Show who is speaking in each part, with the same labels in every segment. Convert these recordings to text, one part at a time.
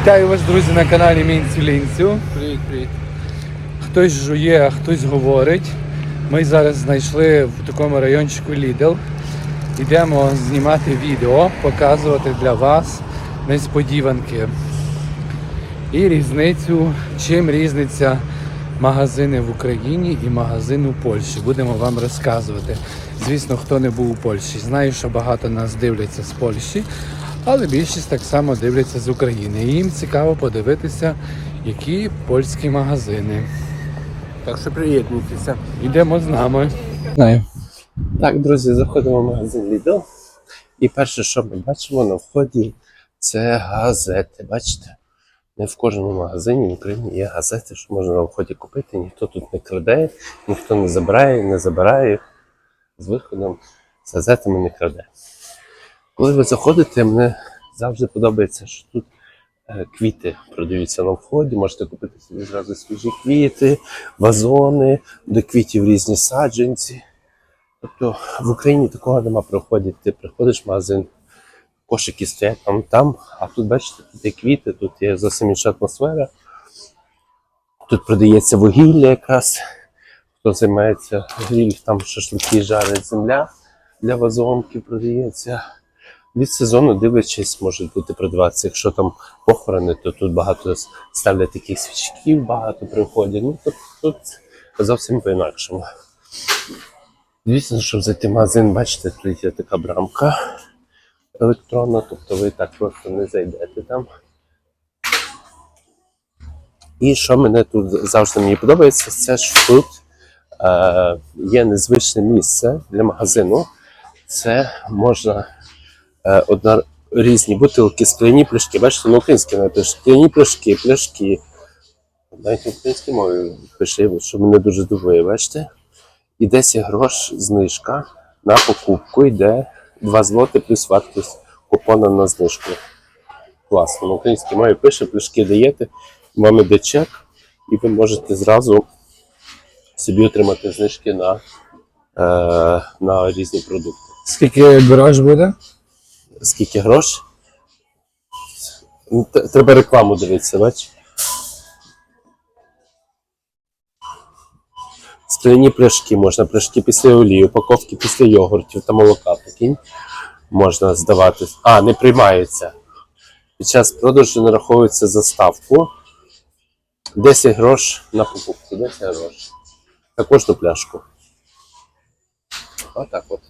Speaker 1: Вітаю вас, друзі, на каналі Мінцю Лінцю.
Speaker 2: Привіт, привіт.
Speaker 1: Хтось жує, а хтось говорить. Ми зараз знайшли в такому райончику Lidl. Йдемо знімати відео, показувати для вас несподіванки. І різницю, чим різниця магазини в Україні і магазини у Польщі. Будемо вам розказувати. Звісно, хто не був у Польщі, знаю, що багато нас дивляться з Польщі, але більшість так само дивляться з України. І їм цікаво подивитися, які польські магазини.
Speaker 2: Так що приєднуйтеся.
Speaker 1: Йдемо з нами. Знаю.
Speaker 2: Так, друзі, заходимо в магазин Lidl. І перше, що ми бачимо на вході, це газети. Бачите? Не в кожному магазині в Україні є газети, що можна на вході купити. Ніхто тут не краде, ніхто не забирає, не забирає їх. З виходом з газетами не краде. Коли ви заходите, мені завжди подобається, що тут е, квіти продаються на вході. Можете купити собі зразу свіжі квіти, вазони, до квітів різні саджанці. Тобто в Україні такого нема проходить. Ти приходиш в магазин, кошики стоять там, там, а тут, бачите, тут є квіти, тут є зовсім інша атмосфера. Тут продається вугілля якраз. Хто займається гріль, там шашлики жарить земля для вазонків продається. Від сезону, дивлячись, можуть бути продаватися. Якщо там похорони, то тут багато ставлять таких свічків, багато приходять. Ну, тут, тут зовсім по-інакшому. Звісно, щоб зайти в магазин, бачите, тут є така брамка електронна, тобто ви так просто не зайдете там. І що мене тут завжди мені подобається, це що тут е, є незвичне місце для магазину. Це можна одна, різні бутилки, скляні пляшки. Бачите, на українській напише скляні пляшки, пляшки. Навіть українською мовою пише, що мене дуже дивує, бачите? І 10 грош знижка на покупку йде 2 злоти плюс вартість купона на знижку. Класно. На українській мові пише, пляшки даєте, вам іде чек, і ви можете зразу собі отримати знижки на, е, на різні продукти.
Speaker 1: Скільки грош буде?
Speaker 2: Скільки грошей? Ну, Треба рекламу дивитися, бачиш? Скляні пляшки можна, пляшки після олії, упаковки після йогуртів та молока. Прикинь, можна здавати. А, не приймається. Під час продажу нараховується за ставку. 10 грош на покупку. 10 грош. На кожну пляшку. Отак от.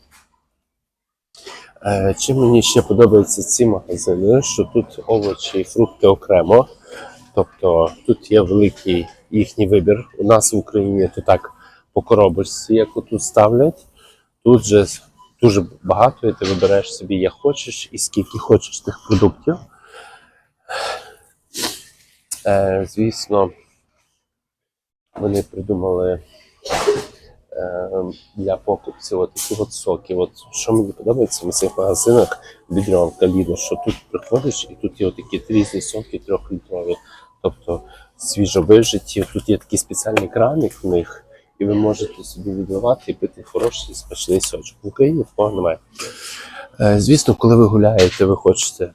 Speaker 2: Е, Чим мені ще подобаються ці магазини, що тут овочі і фрукти окремо. Тобто тут є великий їхній вибір. У нас в Україні то так по коробочці, як тут ставлять. Тут же дуже багато, і ти вибираєш собі, як хочеш і скільки хочеш тих продуктів. Е, звісно, вони придумали для покупців от такі от соки. От що мені подобається в цих магазинах відрянка Lidl, що тут приходиш і тут є отакі різні соки трьохлітрові, тобто свіжовижиті. Тут є такий спеціальний краник в них, і ви можете собі відливати і пити хороший смачний сочок. В Україні такого немає. Е, звісно, коли ви гуляєте, ви хочете,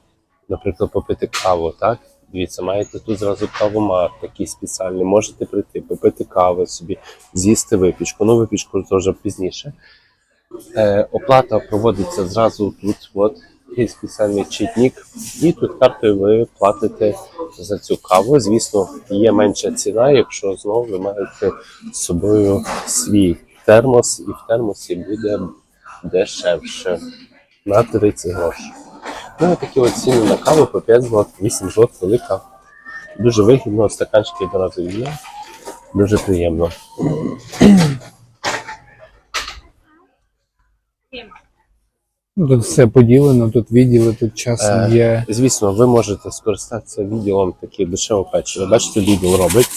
Speaker 2: наприклад, попити каву, так? Дивіться, маєте тут зразу кавомат такий спеціальний, можете прийти, попити кави собі, з'їсти випічку. Ну, випічку теж пізніше. Е, оплата проводиться зразу тут, от є спеціальний читник, і тут картою ви платите за цю каву. Звісно, є менша ціна, якщо знову ви маєте з собою свій термос, і в термосі буде дешевше на 30 грошей. Ну, такі от ціни на каву по 5 злот, 8 злот велика. Дуже вигідно, стаканчики одразу є. Дуже приємно.
Speaker 1: Ну, Тут все поділено, тут відділи, тут часом
Speaker 2: Е,
Speaker 1: є.
Speaker 2: Звісно, ви можете скористатися відділом такі дешеве печиво. Бачите, відділ робить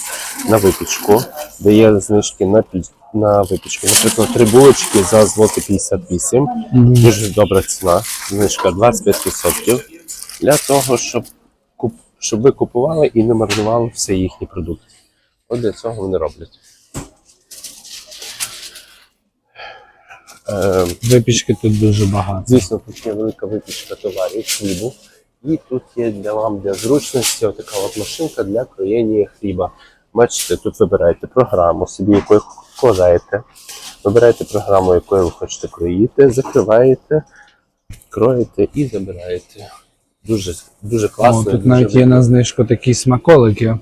Speaker 2: на випічку, дає знижки на, пі- на випічку. Наприклад, три булочки за злоти 58. Дуже добра ціна. Знижка 25% для того, щоб, куп- щоб ви купували і не марнували все їхні продукти. От для цього вони роблять. Е,
Speaker 1: Випічки тут дуже багато.
Speaker 2: Звісно, тут є велика випічка товарів, хлібу. І тут є для вам для зручності така от машинка для кроєння хліба. Бачите, тут вибираєте програму, собі якою вкладаєте. Вибираєте програму, якою ви хочете кроїти, закриваєте, кроїте і забираєте. Дуже, дуже класно.
Speaker 1: О, тут
Speaker 2: дуже
Speaker 1: навіть є на знижку такі смаколики.
Speaker 2: Е.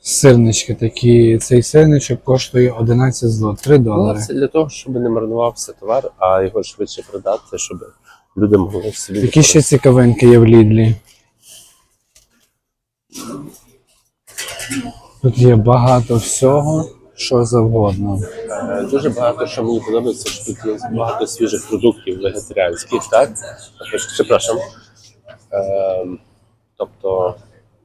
Speaker 1: Сирнички такі. Цей сирничок коштує 11 злот, 3
Speaker 2: Ну, це для того, щоб не марнувався товар, а його швидше продати, щоб люди могли собі.
Speaker 1: Які ще цікавинки є в Лідлі? Тут є багато всього, що завгодно.
Speaker 2: Е, Дуже багато що мені подобається, що тут є багато свіжих продуктів вегетаріанських, так? Також, Ем, тобто,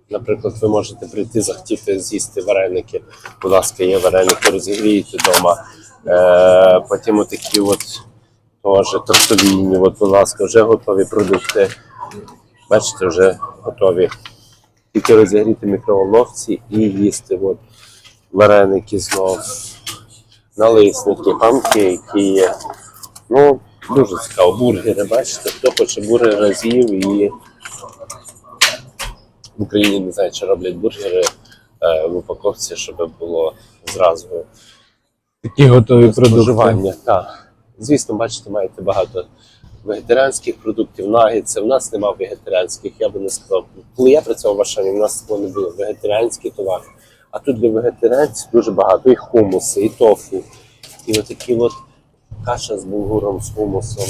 Speaker 2: наприклад, ви можете прийти захотіти з'їсти вареники. Будь ласка, є вареники, розігрієте вдома. Е, потім отакі от теж тортовійні, от, будь ласка, вже готові продукти. Бачите, вже готові. Тільки розігріти мікроволновці і їсти от, вареники знов налисники, панкейки є. Ну, дуже цікаво. Бургери, бачите, хто хоче бургери з'їв і в Україні не знаю, чи роблять бургери е, в упаковці, щоб було зразу
Speaker 1: Такі готові продукти.
Speaker 2: Так. Звісно, бачите, маєте багато вегетаріанських продуктів, нагідси. У нас немає вегетаріанських, я би не сказав. Коли я працював в Варшаві, у нас не було вегетаріанські товари. А тут для вегетаріанців дуже багато. І хумуси, і тофу, і отакі от каша з булгуром, з хумусом.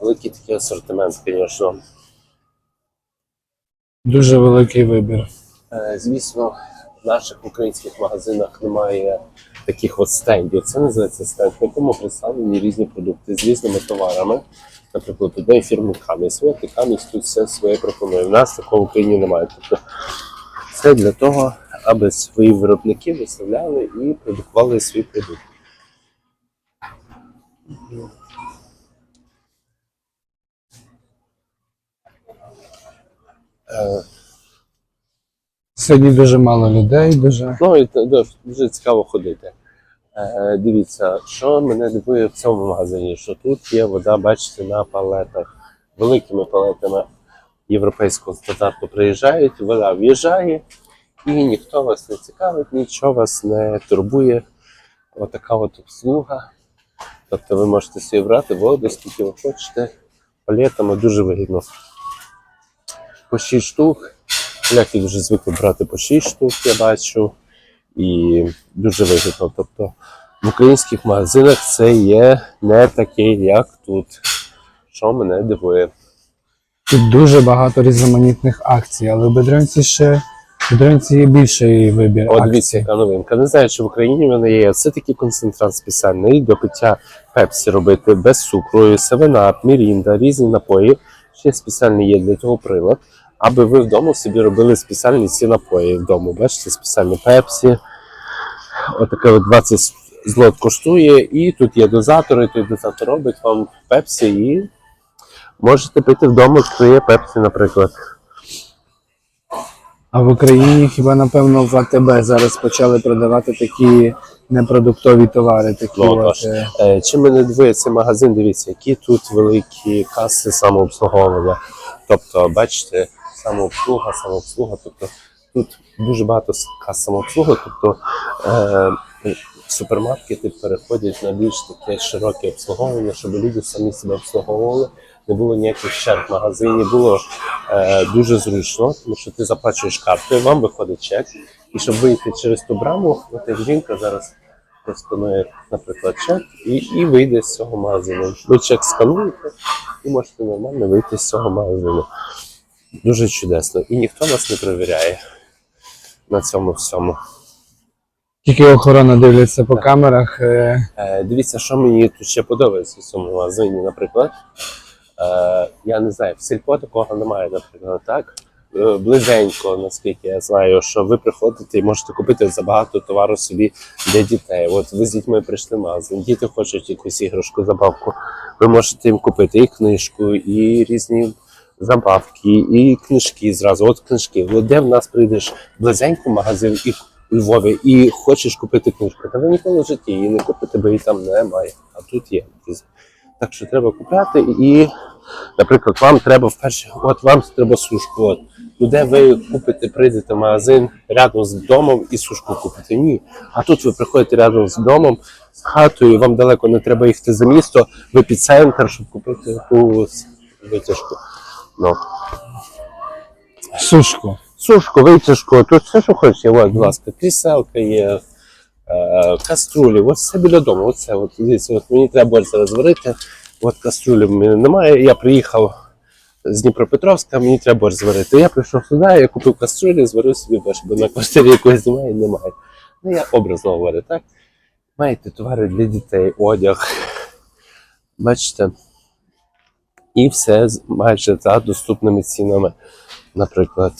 Speaker 2: Великий такий асортимент, звісно.
Speaker 1: Дуже великий вибір.
Speaker 2: Е, Звісно, в наших українських магазинах немає таких от стендів. Це називається стенд, на якому представлені різні продукти з різними товарами. Наприклад, одної фірми Каміс. От і Каміс тут все своє пропонує. У нас такого в Україні немає. Тобто це для того, аби свої виробники виставляли і продукували свій продукт. Е,
Speaker 1: Сьогодні дуже мало людей, дуже.
Speaker 2: Ну і дуже, дуже цікаво ходити. Е, дивіться, що мене дивує в цьому магазині, що тут є вода, бачите, на палетах, великими палетами європейського стандарту приїжджають, вода в'їжджає, і ніхто вас не цікавить, нічого вас не турбує. Отака от обслуга. Тобто ви можете собі брати воду, скільки ви хочете, палетами дуже вигідно. По 6 штук. Поляки дуже звикли брати по 6 штук, я бачу і дуже вигідно. Тобто в українських магазинах це є не таке, як тут, що мене дивує.
Speaker 1: Тут дуже багато різноманітних акцій, але в Бедренці ще в є більший вибір.
Speaker 2: От дивіться, яка новинка. Не знаю, чи в Україні вона є. Це такий концентрат спеціальний до пиття пепсі робити без цукру, севенап, мірінда, різні напої. Ще спеціальний є для цього прилад, аби ви вдома собі робили спеціальні ці напої вдома. Бачите, спеціальні пепсі. Отаке от 20 злот коштує, і тут є дозатори, той дозатор робить вам пепсі і можете пити вдома, хто є пепсі, наприклад.
Speaker 1: А в Україні хіба напевно в АТБ зараз почали продавати такі непродуктові товари. Такі
Speaker 2: Ну,
Speaker 1: от, е,
Speaker 2: Е, Чим мене дивує цей магазин, дивіться, які тут великі каси самообслуговування. Тобто, бачите, самообслуга, самообслуга. Тобто тут дуже багато кас самообслуги. Тобто е, супермаркети переходять на більш таке широке обслуговування, щоб люди самі себе обслуговували. Не було ніяких черг в магазині, було е, дуже зручно, тому що ти заплачуєш карткою, вам виходить чек. І щоб вийти через ту браму, от як жінка зараз просканує, наприклад, чек і, і вийде з цього магазину. Ви чек скануєте і можете нормально вийти з цього магазину. Дуже чудесно. І ніхто нас не перевіряє на цьому всьому.
Speaker 1: Тільки охорона дивляться по камерах. е,
Speaker 2: Е, дивіться, що мені тут ще подобається в цьому магазині, наприклад. Е, я не знаю, в сільпо такого немає, наприклад, так. Е, Близенько, наскільки я знаю, що ви приходите і можете купити забагато товару собі для дітей. От ви з дітьми прийшли в магазин, діти хочуть якусь іграшку, забавку. Ви можете їм купити і книжку, і різні забавки, і книжки зразу. От книжки. От де в нас прийдеш близенько в магазин і у Львові і хочеш купити книжку, та ви ніколи в житті її не купите, бо її там немає. А тут є. Так що треба купляти і, наприклад, вам треба вперше, от вам треба сушку. От. Ну, де ви купите, прийдете в магазин рядом з домом і сушку купите? Ні. А тут ви приходите рядом з домом, з хатою, вам далеко не треба їхати за місто, в епіцентр, щоб купити якусь витяжку. Ну.
Speaker 1: Сушку.
Speaker 2: Сушку, витяжку, тут все, що хочеш, є, от, будь ласка, кріселка є, каструлі, ось все біля дому. Оце, от, дивіться, от мені треба борщ зараз от каструлі в мене немає. Я приїхав з Дніпропетровська, мені треба борщ зварити. Я прийшов сюди, я купив каструлі, зварив собі борщ, бо на квартирі якоїсь немає, немає. Ну, я образно говорю, так? Маєте товари для дітей, одяг. Бачите? І все майже за доступними цінами, наприклад.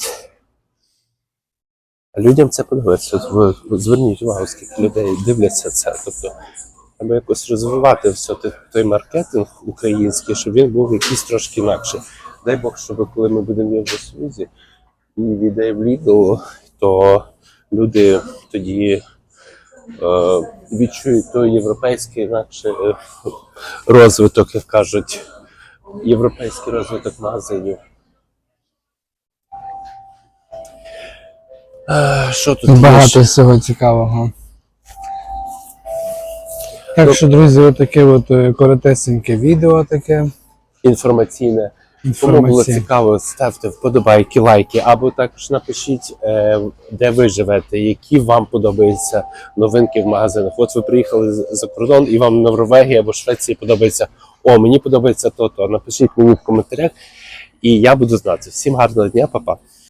Speaker 2: Людям це подобається. Зверніть увагу, скільки людей дивляться це. Тобто треба якось розвивати все той, маркетинг український, щоб він був якийсь трошки інакший. Дай Бог, щоб коли ми будемо в Євросоюзі і війде в Lidl, то люди тоді е, відчують той європейський інакший е, розвиток, як кажуть, європейський розвиток магазинів. Що тут
Speaker 1: Багато
Speaker 2: ще?
Speaker 1: всього цікавого. Так що, друзі, отаке от е, коротесеньке відео таке.
Speaker 2: інформаційне. Кому було цікаво, ставте вподобайки, лайки, або також напишіть, е, де ви живете, які вам подобаються новинки в магазинах. От ви приїхали за кордон і вам Норвегія або Швеція подобається. О, мені подобається то-то. Напишіть мені в коментарях, і я буду знати. Всім гарного дня, па-па.